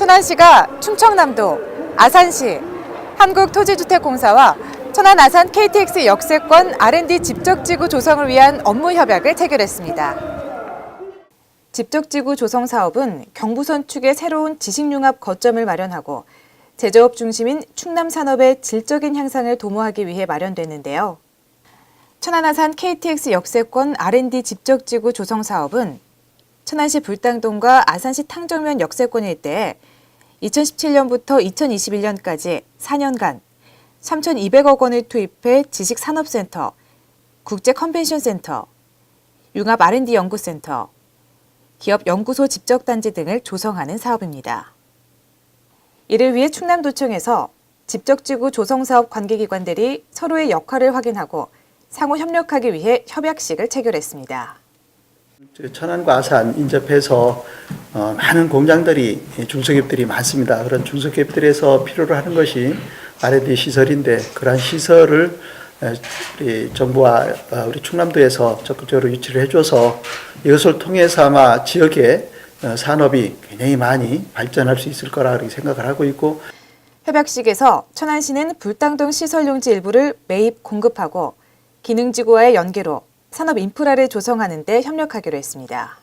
천안시가 충청남도, 아산시, 한국토지주택공사와 천안 아산 KTX 역세권 R&D 집적지구 조성을 위한 업무 협약을 체결했습니다. 집적지구 조성 사업은 경부선 축의 새로운 지식융합 거점을 마련하고 제조업 중심인 충남 산업의 질적인 향상을 도모하기 위해 마련됐는데요. 천안 아산 KTX 역세권 R&D 집적지구 조성 사업은 천안시 불당동과 아산시 탕정면 역세권 일대에 2017년부터 2021년까지 4년간 3,200억 원을 투입해 지식산업센터, 국제컨벤션센터, 융합 R&D 연구센터, 기업 연구소 집적단지 등을 조성하는 사업입니다. 이를 위해 충남도청에서 집적지구 조성사업 관계기관들이 서로의 역할을 확인하고 상호 협력하기 위해 협약식을 체결했습니다. 저 천안과 아산 인접해서 어, 많은 공장들이 중소기업들이 많습니다. 그런 중소기업들에서 필요로 하는 것이 R&D 시설인데 그러한 시설을 에, 우리 정부와 어, 우리 충남도에서 적극적으로 유치를 해줘서 이것을 통해서 아마 지역의 어, 산업이 굉장히 많이 발전할 수 있을 거라 그렇게 생각을 하고 있고 협약식에서 천안시는 불당동 시설 용지 일부를 매입 공급하고 기능지구와의 연계로 산업 인프라를 조성하는 데 협력하기로 했습니다.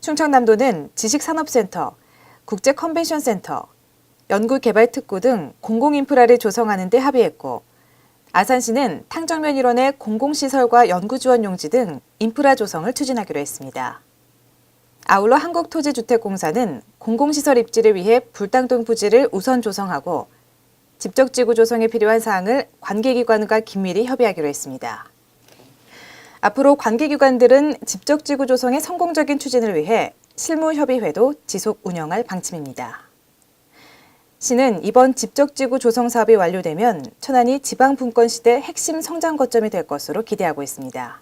충청남도는 지식산업센터, 국제컨벤션센터, 연구개발특구 등 공공인프라를 조성하는 데 합의했고 아산시는 탕정면 일원의 공공시설과 연구지원용지 등 인프라 조성을 추진하기로 했습니다. 아울러 한국토지주택공사는 공공시설 입지를 위해 불당동 부지를 우선 조성하고 집적지구 조성에 필요한 사항을 관계기관과 긴밀히 협의하기로 했습니다. 앞으로 관계기관들은 집적지구 조성의 성공적인 추진을 위해 실무협의회도 지속 운영할 방침입니다. 시는 이번 집적지구 조성 사업이 완료되면 천안이 지방분권 시대 핵심 성장 거점이 될 것으로 기대하고 있습니다.